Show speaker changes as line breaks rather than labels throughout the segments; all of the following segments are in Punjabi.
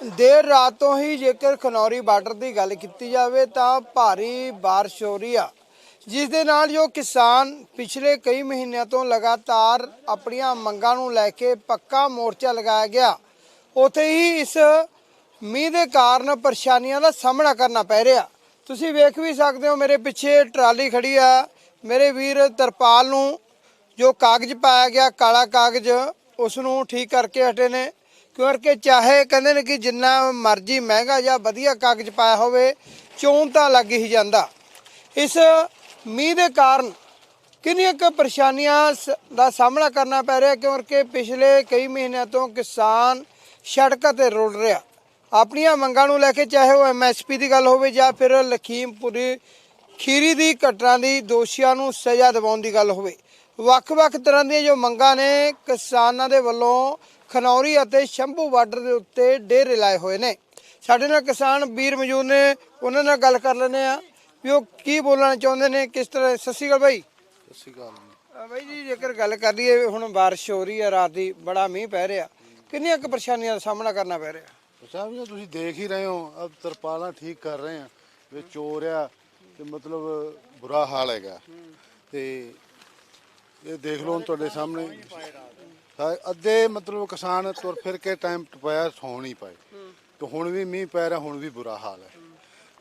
ਦੇਰ ਰਾਤ ਤੋਂ ਹੀ ਜੇਕਰ ਖਨੌਰੀ ਬਾਰਡਰ ਦੀ ਗੱਲ ਕੀਤੀ ਜਾਵੇ ਤਾਂ ਭਾਰੀ ਬਾਰਿਸ਼ ਹੋ ਰਹੀ ਆ। ਜਿਸ ਦੇ ਨਾਲ ਜੋ ਕਿਸਾਨ ਪਿਛਲੇ ਕਈ ਮਹੀਨਿਆਂ ਤੋਂ ਲਗਾਤਾਰ ਆਪਣੀਆਂ ਮੰਗਾਂ ਨੂੰ ਲੈ ਕੇ ਪੱਕਾ ਮੋਰਚਾ ਲਗਾਇਆ ਗਿਆ, ਉਥੇ ਹੀ ਇਸ ਮੀਂਹ ਦੇ ਕਾਰਨ ਪਰੇਸ਼ਾਨੀਆਂ ਦਾ ਸਾਹਮਣਾ ਕਰਨਾ ਪੈ ਰਿਹਾ। ਤੁਸੀਂ ਵੇਖ ਵੀ ਸਕਦੇ ਹੋ ਮੇਰੇ ਪਿੱਛੇ ਟਰਾਲੀ ਖੜੀ ਆ। ਮੇਰੇ ਵੀਰ ਤਰਪਾਲ ਨੂੰ ਜੋ ਕਾਗਜ਼ ਪਾਇਆ ਗਿਆ, ਕਾਲਾ ਕਾਗਜ਼, ਉਸ ਨੂੰ ਠੀਕ ਕਰਕੇ ਹਟੇ ਨੇ। ਕਿਉਂਕਿ ਚਾਹੇ ਕਹਿੰਦੇ ਨੇ ਕਿ ਜਿੰਨਾ ਮਰਜ਼ੀ ਮਹਿੰਗਾ ਜਾਂ ਵਧੀਆ ਕਾਗਜ਼ ਪਾਇਆ ਹੋਵੇ, ਚੋਣ ਤਾਂ ਲੱਗ ਹੀ ਜਾਂਦਾ। ਇਸ ਮੀਂਹ ਦੇ ਕਾਰਨ ਕਿੰਨੀਆਂ ਕੁ ਪਰੇਸ਼ਾਨੀਆਂ ਸ- ਦਾ ਸਾਹਮਣਾ ਕਰਨਾ ਪੈ ਰਿਹਾ, ਕਿਉਂਕਿ ਪਿਛਲੇ ਕਈ ਮਹੀਨਿਆਂ ਤੋਂ ਕਿਸਾਨ ਸੜਕਾਂ ਤੇ ਰੁਲ ਰਿਹਾ। ਆਪਣੀਆਂ ਮੰਗਾਂ ਨੂੰ ਲੈ ਕੇ ਚਾਹੇ ਉਹ ਐਮਐਸਪੀ ਦੀ ਗੱਲ ਹੋਵੇ ਜਾਂ ਫਿਰ ਲਖੀਮਪੁਰੀ ਖੀਰੀ ਦੀ ਘਟਨਾ ਦੀ ਦੋਸ਼ੀਆਂ ਨੂੰ ਸਜ਼ਾ ਦਿਵਾਉਣ ਦੀ ਗੱਲ ਹੋਵੇ। ਵੱਖ-ਵੱਖ ਤਰ੍ਹਾਂ ਦੀਆਂ ਜੋ ਮੰਗਾਂ ਨੇ ਕਿਸਾਨਾਂ ਦੇ ਵੱਲੋਂ ਖਨੌਰੀ ਅਤੇ ਸ਼ੰਭੂ ਬਾਰਡਰ ਦੇ ਉੱਤੇ ਡੇਰੇ ਲਾਏ ਹੋਏ ਨੇ। ਸਾਡੇ ਨਾਲ ਕਿਸਾਨ ਵੀਰ ਮੌਜੂਦ ਨੇ ਉਹਨਾਂ ਨਾਲ ਗੱਲ ਕਰ ਲੈਂਦੇ ਆ ਵੀ ਉਹ ਕੀ ਬੋਲਣਾ ਚਾਹੁੰਦੇ ਨੇ ਕਿਸ ਤਰ੍ਹਾਂ ਸਤਿ ਸ਼੍ਰੀ ਅਕਾਲ ਬਾਈ।
ਸਤਿ ਸ਼੍ਰੀ ਅਕਾਲ
ਬਾਈ ਜੀ ਜੇਕਰ ਗੱਲ ਕਰ ਲਈਏ ਹੁਣ ਬਾਰਿਸ਼ ਹੋ ਰਹੀ ਹੈ ਰਾਤ ਦੀ ਬੜਾ ਮੀਂਹ ਪੈ ਰਿਹਾ। ਕਿੰਨੀਆਂ ਕੁ ਪਰੇਸ਼ਾਨੀਆਂ ਦਾ ਸਾਹਮਣਾ ਕਰਨਾ ਪੈ ਰਿਹਾ?
ਸਾਹਿਬ ਜੀ ਤੁਸੀਂ ਦੇਖ ਹੀ ਰਹੇ ਹੋ ਅਬ ਤਰਪਾਲਾਂ ਠੀਕ ਕਰ ਰਹੇ ਆ ਵਿੱਚ ਚੋਰ ਆ ਤੇ ਮਤਲਬ ਬੁਰਾ ਹਾਲ ਹੈਗਾ। ਤੇ ਇਹ ਦੇਖ ਲਓ ਤੁਹਾਡੇ ਸਾਹਮਣੇ। ਅੱਧੇ ਮਤਲਬ ਕਿਸਾਨ ਤੁਰ ਫਿਰ ਕੇ ਟਾਈਮ ਟਪਾਇਆ, ਸੌਣ ਨਹੀਂ ਪਾਏ। ਤੇ ਹੁਣ ਵੀ ਮੀਂਹ ਪੈ ਰਿਹਾ, ਹੁਣ ਵੀ ਬੁਰਾ ਹਾਲ ਹੈ।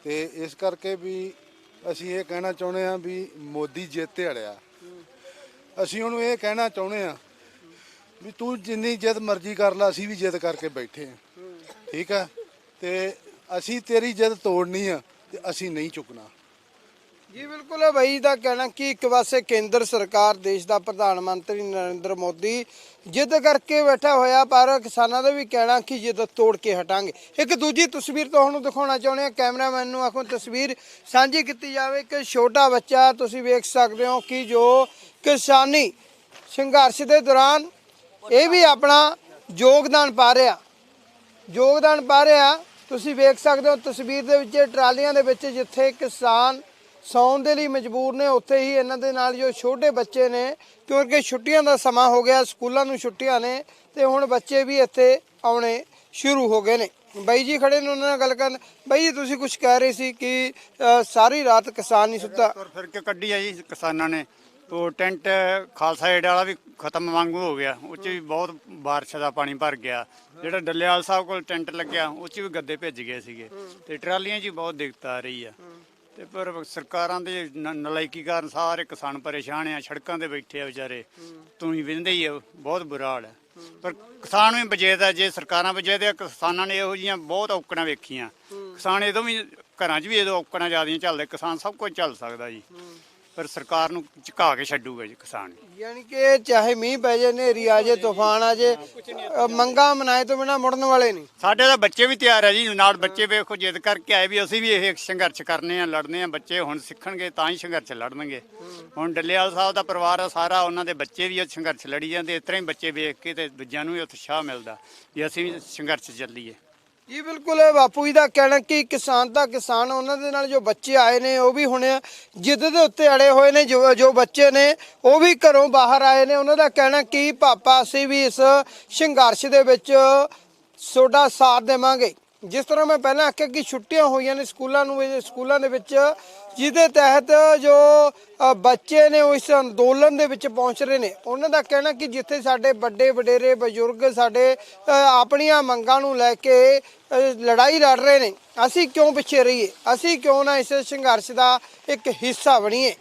ਤੇ ਇਸ ਕਰਕੇ ਵੀ ਅਸੀਂ ਇਹ ਕਹਿਣਾ ਚਾਹੁੰਦੇ ਹਾਂ ਵੀ ਮੋਦੀ ਜਿੱਤ ਅੜਿਆ। ਅਸੀਂ ਉਹਨੂੰ ਇਹ ਕਹਿਣਾ ਚਾਹੁੰਦੇ ਹਾਂ ਵੀ ਤੂੰ ਜਿੰਨੀ ਜਿੱਦ ਮਰਜ਼ੀ ਕਰ ਲੈ, ਅਸੀਂ ਵੀ ਜਿੱਦ ਕਰਕੇ ਬੈਠੇ ਹਾਂ। ਠੀਕ ਆ ਤੇ ਅਸੀਂ ਤੇਰੀ ਜਿੱਦ ਤੋੜਨੀ ਆ ਤੇ ਅਸੀਂ ਨਹੀਂ ਚੁੱਕਣਾ।
ਜੀ, ਬਿਲਕੁਲ ਹੈ ਬਾਈ ਦਾ ਕਹਿਣਾ ਕਿ ਇੱਕ ਪਾਸੇ ਕੇਂਦਰ ਸਰਕਾਰ, ਦੇਸ਼ ਦਾ ਪ੍ਰਧਾਨ ਮੰਤਰੀ ਨਰਿੰਦਰ ਮੋਦੀ ਜਿੱਦ ਕਰਕੇ ਬੈਠਾ ਹੋਇਆ, ਪਰ ਕਿਸਾਨਾਂ ਦਾ ਵੀ ਕਹਿਣਾ ਕਿ ਜਿੱਦ ਤੋੜ ਕੇ ਹਟਾਂਗੇ। ਇੱਕ ਦੂਜੀ ਤਸਵੀਰ ਤੁਹਾਨੂੰ ਦਿਖਾਉਣਾ ਚਾਹੁੰਦੇ ਹਾਂ। ਕੈਮਰਾਮੈਨ ਨੂੰ ਆਖੋ, ਤਸਵੀਰ ਸਾਂਝੀ ਕੀਤੀ ਜਾਵੇ ਕਿ ਛੋਟਾ ਬੱਚਾ, ਤੁਸੀਂ ਵੇਖ ਸਕਦੇ ਹੋ ਕਿ ਜੋ ਕਿਸਾਨੀ ਸੰਘਰਸ਼ ਦੇ ਦੌਰਾਨ ਇਹ ਵੀ ਆਪਣਾ ਯੋਗਦਾਨ ਪਾ ਰਿਹਾ। ਯੋਗਦਾਨ ਪਾ ਰਿਹਾ। ਤੁਸੀਂ ਵੇਖ ਸਕਦੇ ਹੋ ਤਸਵੀਰ ਦੇ ਵਿੱਚ, ਟਰਾਲੀਆਂ ਦੇ ਵਿੱਚ ਜਿੱਥੇ ਕਿਸਾਨ ਸੌਣ ਦੇ ਲਈ ਮਜਬੂਰ ਨੇ। ਉੱਥੇ ਹੀ ਇਹਨਾਂ ਦੇ ਨਾਲ ਜੋ ਛੋਟੇ ਬੱਚੇ ਨੇ ਕਿਉਂਕਿ ਛੁੱਟੀਆਂ ਦਾ ਸਮਾਂ ਹੋ ਗਿਆ ਸਕੂਲਾਂ ਨੂੰ ਛੁੱਟੀਆਂ ਨੇ ਤੇ ਹੁਣ ਬੱਚੇ ਵੀ ਇੱਥੇ ਆਉਣੇ ਸ਼ੁਰੂ ਹੋ ਗਏ ਨੇ। ਬਾਈ ਜੀ ਖੜੇ ਨੇ ਉਹਨਾਂ ਨਾਲ ਗੱਲ ਕਰਨ। ਬਾਈ ਜੀ ਤੁਸੀਂ ਕੁਝ ਕਹਿ ਰਹੇ ਸੀ ਕਿ ਅ, ਸਾਰੀ ਰਾਤ ਕਿਸਾਨ ਨਹੀਂ ਸੁੱਤਾ।
ਤੁਰ ਫਿਰ ਕੇ ਕੱਢੀ ਆ ਜੀ ਕਿਸਾਨਾਂ ਨੇ। ਉਹ ਟੈਂਟ ਖਾਲਸਾ ਏਡ ਵਾਲਾ ਵੀ ਖਤਮ ਵਾਂਗੂ ਹੋ ਗਿਆ। ਉਹ 'ਚ ਵੀ ਬਹੁਤ ਬਾਰਿਸ਼ ਦਾ ਪਾਣੀ ਭਰ ਗਿਆ। ਜਿਹੜਾ ਡੱਲੇਵਾਲ ਸਾਹਿਬ ਕੋਲ ਟੈਂਟ ਲੱਗਿਆ ਉਹ 'ਚ ਵੀ ਗੱਦੇ ਭਿੱਜ ਗਏ ਸੀਗੇ। ਤੇ ਟਰਾਲੀਆਂ 'ਚ ਵੀ ਬਹੁਤ ਦਿੱਕਤ ਆ ਰਹੀ ਆ। ਤੇ ਪਰ ਸਰਕਾਰਾਂ ਦੇ ਨ- ਨਲਾਇਕੀ ਕਾਰਨ ਸਾਰੇ ਕਿਸਾਨ ਪਰੇਸ਼ਾਨ ਆ, ਸੜਕਾਂ ਤੇ ਬੈਠੇ ਆ ਵਿਚਾਰੇ। ਤੂੰ ਹੀ ਵਿੰਦੇ ਹੀ ਆ, ਬਹੁਤ ਬੁਰਾ ਹਾਲ ਹੈ ਪਰ ਕਿਸਾਨ ਵੀ ਬਚੇਦਾ, ਜੇ ਸਰਕਾਰਾਂ ਬਜੇਦ ਆ, ਕਿਸਾਨਾਂ ਨੇ ਇਹੋ ਜੀਆਂ ਬਹੁਤ ਔਕੜਾਂ ਵੇਖੀਆਂ। ਕਿਸਾਨ ਇਹਦੋਂ ਵੀ ਘਰਾਂ 'ਚ ਵੀ ਇਹਦੋਂ ਔਕੜਾਂ ਜ਼ਿਆਦੀਆਂ ਚੱਲਦੇ, ਕਿਸਾਨ ਸਭ ਕੁਝ ਚੱਲ ਸਕਦਾ ਜੀ। ਪਰ ਸਰਕਾਰ ਨੂੰ ਝੁਕਾ ਕੇ ਛੱਡੂਗਾ ਜੀ ਕਿਸਾਨ।
ਯਾਨੀ ਕਿ ਚਾਹੇ ਮੀਂਹ ਪੈ ਜੇ ਹਨੇਰੀ ਆ ਜੇ ਤੂਫਾਨ ਆ ਜੇ ਮੰਗਾਂ ਮਨਾਏ ਤੋਂ ਬਿਨਾ ਮੁੜਨ ਵਾਲੇ ਨਹੀਂ।
ਸਾਡੇ ਤਾਂ ਬੱਚੇ ਵੀ ਤਿਆਰ ਆ ਜੀ ਨਾਲ ਬੱਚੇ ਵੇਖੋ ਜਿੱਦ ਕਰਕੇ ਆਏ ਵੀ ਅਸੀਂ ਵੀ ਇਹ ਸੰਘਰਸ਼ ਕਰਨੇ ਆ ਲੜਨੇ ਆ ਬੱਚੇ ਹੁਣ ਸਿੱਖਣਗੇ ਤਾਂ ਹੀ ਸੰਘਰਸ਼ ਲੜਨਗੇ। ਹੁਣ ਡੱਲੇਵਾਲ ਸਾਹਿਬ ਦਾ ਪਰਿਵਾਰ ਆ ਸਾਰਾ ਉਹਨਾਂ ਦੇ ਬੱਚੇ ਵੀ ਇਹ ਸੰਘਰਸ਼ ਲੜੀ ਜਾਂਦੇ ਇਸ ਤਰ੍ਹਾਂ ਹੀ ਬੱਚੇ ਵੇਖ ਕੇ ਤੇ ਦੂਜਿਆਂ ਨੂੰ ਵੀ ਉਤਸ਼ਾਹ ਮਿਲਦਾ ਵੀ ਅਸੀਂ ਵੀ ਸੰਘਰਸ਼ ਚੱਲੀਏ।
ਜੀ, ਬਿਲਕੁਲ, ਬਾਪੂ ਜੀ ਦਾ ਕਹਿਣਾ ਕਿ ਕਿਸਾਨ ਤਾਂ ਕਿਸਾਨ ਉਹਨਾਂ ਦੇ ਨਾਲ ਜੋ ਬੱਚੇ ਆਏ ਨੇ, ਉਹ ਵੀ ਹੁਣ ਜਿੱਦ ਦੇ ਉੱਤੇ ਅੜੇ ਹੋਏ ਨੇ, ਜੋ ਜੋ ਬੱਚੇ ਨੇ, ਉਹ ਵੀ ਘਰੋਂ ਬਾਹਰ ਆਏ ਨੇ। ਉਹਨਾਂ ਦਾ ਕਹਿਣਾ ਕਿ ਪਾਪਾ, ਅਸੀਂ ਵੀ ਇਸ ਸੰਘਰਸ਼ ਦੇ ਵਿੱਚ ਤੁਹਾਡਾ ਸਾਥ ਦੇਵਾਂਗੇ। ਜਿਸ ਤਰ੍ਹਾਂ ਮੈਂ ਪਹਿਲਾਂ ਆਖਿਆ ਕਿ ਛੁੱਟੀਆਂ ਹੋਈਆਂ ਨੇ ਸਕੂਲਾਂ ਨੂੰ ਸਕੂਲਾਂ ਦੇ ਵਿੱਚ, ਜਿਹਦੇ ਤਹਿਤ ਜੋ ਬੱਚੇ ਨੇ ਉਹ ਇਸ ਅੰਦੋਲਨ ਦੇ ਵਿੱਚ ਪਹੁੰਚ ਰਹੇ ਨੇ, ਉਹਨਾਂ ਦਾ ਕਹਿਣਾ ਕਿ ਜਿੱਥੇ ਸਾਡੇ ਵੱਡੇ ਵਡੇਰੇ, ਬਜ਼ੁਰਗ ਸਾਡੇ ਆਪਣੀਆਂ ਮੰਗਾਂ ਨੂੰ ਲੈ ਕੇ ਲੜਾਈ ਲੜ ਰਹੇ ਨੇ, ਅਸੀਂ ਕਿਉਂ ਪਿੱਛੇ ਰਹੀਏ? ਅਸੀਂ ਕਿਉਂ ਨਾ ਇਸ ਸੰਘਰਸ਼ ਦਾ ਇੱਕ ਹਿੱਸਾ ਬਣੀਏ?